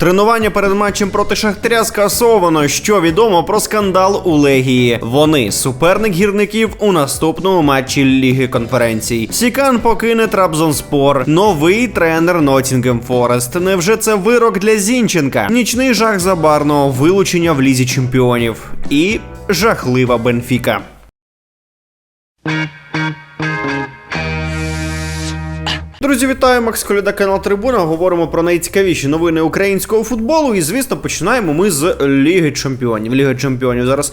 Тренування перед матчем проти Шахтаря скасовано. Що відомо про скандал у Легії. Вони суперник гірників у наступному матчі Ліги конференцій. Сікан покине Трабзонспор. Новий тренер Нотінгем Форест. Невже це вирок для Зінченка? Нічний жах забарного вилучення в лізі чемпіонів і жахлива Бенфіка. Друзі, вітаю Макс Коляда, канал Трибуна. Говоримо про найцікавіші новини українського футболу. І звісно, починаємо ми з Ліги Чемпіонів. Ліга Чемпіонів зараз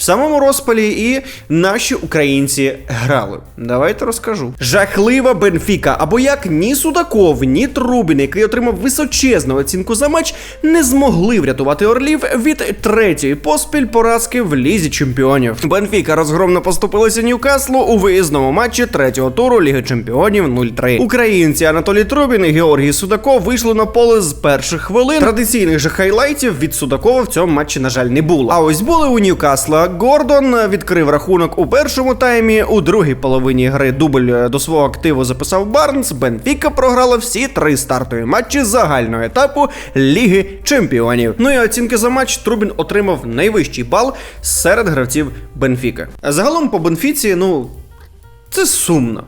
в самому розпалі, і наші українці грали. Давайте розкажу. Жахлива Бенфіка, або як ні Судаков, ні Трубін, який отримав височезну оцінку за матч, не змогли врятувати Орлів від третьої поспіль поразки в лізі чемпіонів. Бенфіка розгромно поступилася Ньюкаслу у виїзному матчі третього туру Ліги Чемпіонів 0-3. Українці Анатолій Трубін і Георгій Судаков вийшли на поле з перших хвилин. Традиційних же хайлайтів від Судакова в цьому матчі, на жаль, не було. А ось були у Ньюкасла. Гордон відкрив рахунок у першому таймі. У другій половині гри дубль е, до свого активу записав Барнс. Бенфіка програла всі три стартові матчі загального етапу Ліги Чемпіонів. Ну і оцінки за матч Трубін отримав найвищий бал серед гравців Бенфіка. Загалом по Бенфіці, ну це сумно.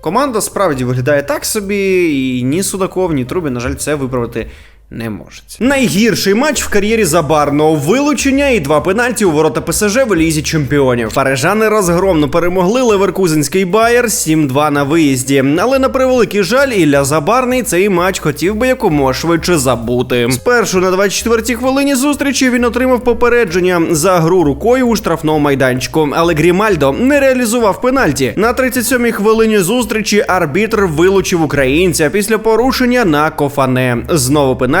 Команда справді виглядає так собі, і ні Судаков, ні Трубін, на жаль, це виправити не можуть. Найгірший матч в кар'єрі Забарного вилучення і два пенальті у ворота ПСЖ в лізі чемпіонів. Парижани розгромно перемогли Леверкузенський Байер 7-2 на виїзді. Але на превеликий жаль, Ілля Забарний цей матч хотів би якомога швидше забути. Спершу на 24-й хвилині зустрічі він отримав попередження за гру рукою у штрафному майданчику. Але Грімальдо не реалізував пенальті. На 37-й хвилині зустрічі арбітр вилучив українця після порушення на кофане. Знову пенальті,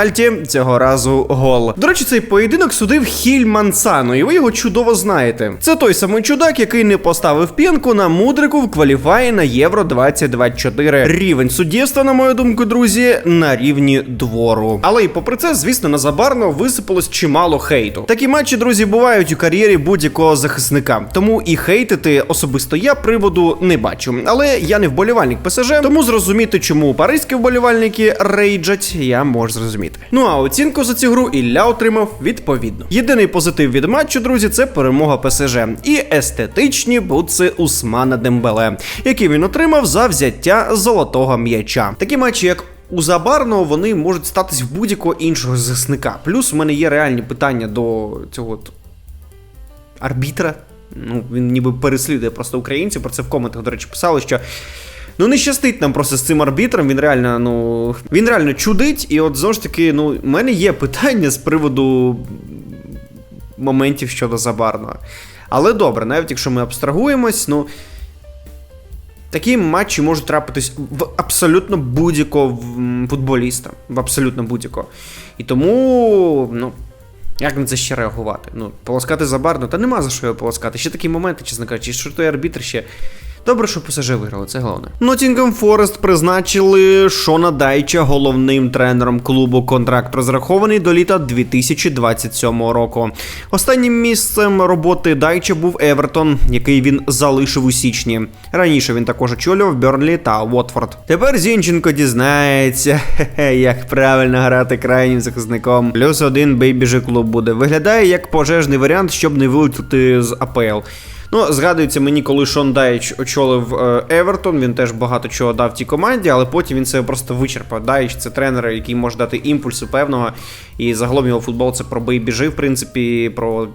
цього разу гол. До речі, цей поєдинок судив Хіль Мансано, і ви його чудово знаєте. Це той самий чудак, який не поставив п'янку на мудрику в кваліфаї на Євро 2024. Рівень суддівства, на мою думку, друзі, на рівні двору. Але і попри це, звісно, незабарно висипалось чимало хейту. Такі матчі, друзі, бувають у кар'єрі будь-якого захисника. Тому і хейтити особисто я приводу не бачу. Але я не вболівальник ПСЖ, тому зрозуміти, чому паризькі вболівальники рейджать, я можу зрозуміти. Ну а оцінку за цю гру Ілля отримав відповідно. Єдиний позитив від матчу, друзі, це перемога ПСЖ і естетичні бутси Усмана Дембеле, які він отримав за взяття золотого м'яча. Такі матчі, як у Забарного вони можуть статись в будь-якого іншого захисника. Плюс у мене є реальні питання до цього арбітра. Ну, він ніби переслідує просто українців. Про це в коментах, до речі, писали, що. Ну, не щастить нам просто з цим арбітром. Він реально, ну. Він реально чудить. І от знову ж таки, ну, в мене є питання з приводу моментів щодо Забарного. Але добре, навіть якщо ми абстрагуємось, ну. Такі матчі можуть трапитись в абсолютно будь-якого футболіста. В абсолютно будь-якого. І тому, ну. Як на це ще реагувати? Ну, полоскати забарно, та нема за що його полоскати. Ще такі моменти, чесно кажучи, що той арбітр ще. Добре, що ПСЖ виграли, це головне. Нотінгем Форест призначили Шона Дайча головним тренером клубу. Контракт розрахований до літа 2027 року. Останнім місцем роботи Дайча був Евертон, який він залишив у січні. Раніше він також очолював Берлі та Уотфорд. Тепер Зінченко дізнається, як правильно грати крайнім захисником. Плюс один бейбіжи клуб буде. Виглядає як пожежний варіант, щоб не вилетіти з АПЛ. Ну, згадується мені, коли Шон Дайч очолив Евертон, він теж багато чого дав тій команді, але потім він себе просто вичерпав. Дайч це тренер, який може дати імпульсу певного. І загалом його футбол це про бий біжи, в принципі, про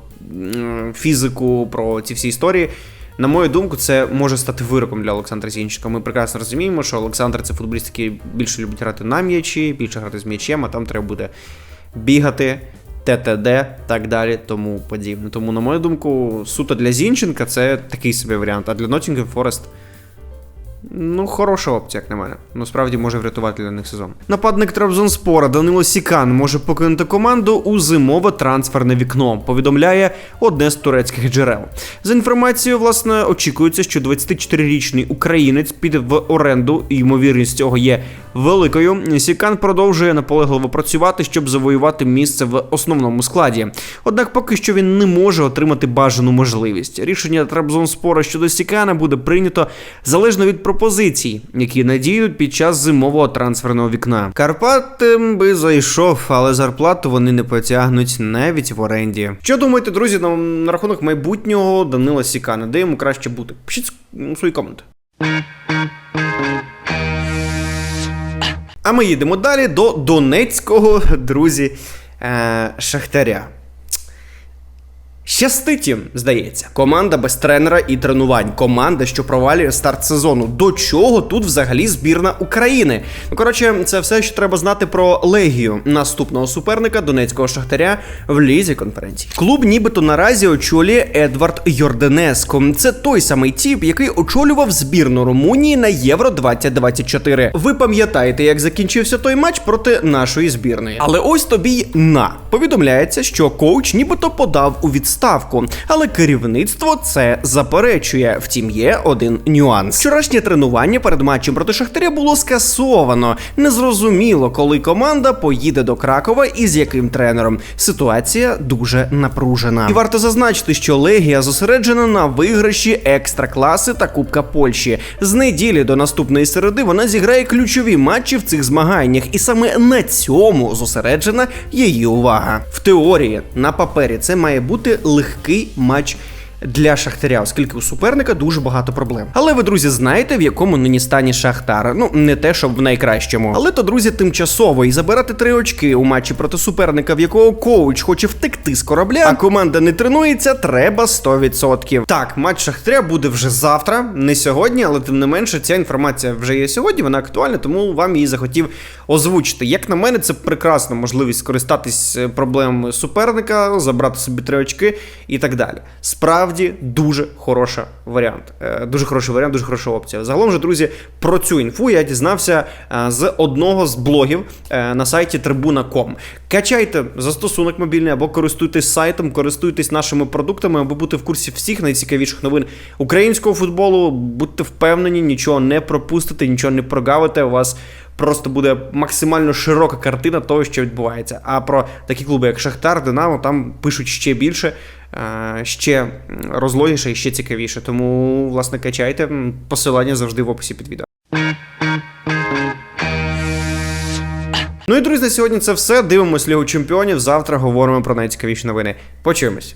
фізику, про ці всі історії. На мою думку, це може стати вироком для Олександра Зінченка. Ми прекрасно розуміємо, що Олександр це футболіст, який більше любить грати на м'ячі, більше грати з м'ячем, а там треба буде бігати. ТТД, так далі, тому подібне. Тому, на мою думку, суто для Зінченка це такий собі варіант, а для Nottingham Forest Ну, хороша опція, як на мене. Ну, справді може врятувати для них сезон. Нападник Трабзонспора Данило Сікан може покинути команду у зимове трансферне вікно. Повідомляє одне з турецьких джерел. За інформацією, власне, очікується, що 24-річний українець піде в оренду, і ймовірність цього є великою. Сікан продовжує наполегливо працювати, щоб завоювати місце в основному складі. Однак поки що він не може отримати бажану можливість. Рішення Трабзонспора щодо Сікана буде прийнято залежно від пропозицій, які надіють під час зимового трансферного вікна. Карпатим би зайшов, але зарплату вони не потягнуть навіть в оренді. Що думаєте, друзі, на, на рахунок майбутнього Данила Сікана? Де йому краще бути? Пишіть свої коменти. А ми їдемо далі до Донецького, друзі, е- Шахтаря. Щастить їм, здається. Команда без тренера і тренувань. Команда, що провалює старт сезону. До чого тут взагалі збірна України? Ну коротше, це все, що треба знати про легію наступного суперника Донецького шахтаря в лізі конференції. Клуб, нібито наразі очолює Едвард Йорденеско. Це той самий тіп, який очолював збірну Румунії на Євро 2024. Ви пам'ятаєте, як закінчився той матч проти нашої збірної. Але ось тобі на повідомляється, що коуч нібито подав у відставку, але керівництво це заперечує. Втім, є один нюанс. Вчорашнє тренування перед матчем проти Шахтаря було скасовано. Незрозуміло, коли команда поїде до Кракова і з яким тренером. Ситуація дуже напружена. І варто зазначити, що Легія зосереджена на виграші екстракласи та Кубка Польщі. З неділі до наступної середи вона зіграє ключові матчі в цих змаганнях, і саме на цьому зосереджена її увага. В теорії на папері це має бути легкий матч. Для Шахтаря, оскільки у суперника дуже багато проблем. Але ви, друзі, знаєте, в якому нині стані Шахтар? Ну, не те, щоб в найкращому. Але то, друзі, тимчасово і забирати три очки у матчі проти суперника, в якого коуч хоче втекти з корабля, а команда не тренується, треба 100%. Так, матч Шахтаря буде вже завтра, не сьогодні, але тим не менше, ця інформація вже є сьогодні, вона актуальна, тому вам її захотів озвучити. Як на мене, це прекрасна можливість скористатись е, проблемами суперника, забрати собі три очки і так далі. Справді дуже хороша варіант. Е, Дуже хороший варіант, дуже хороша опція. Загалом же, друзі, про цю інфу я дізнався е, з одного з блогів е, на сайті Tribuna.com. Качайте застосунок мобільний або користуйтесь сайтом, користуйтесь нашими продуктами, аби бути в курсі всіх найцікавіших новин українського футболу. Будьте впевнені, нічого не пропустите, нічого не прогавите. У вас просто буде максимально широка картина того, що відбувається. А про такі клуби, як Шахтар, Динамо, там пишуть ще більше, ще розлогіше і ще цікавіше. Тому, власне, качайте. Посилання завжди в описі під відео. Ну і друзі, на сьогодні це все. Дивимось Лігу Чемпіонів. Завтра говоримо про найцікавіші новини. Почуємось.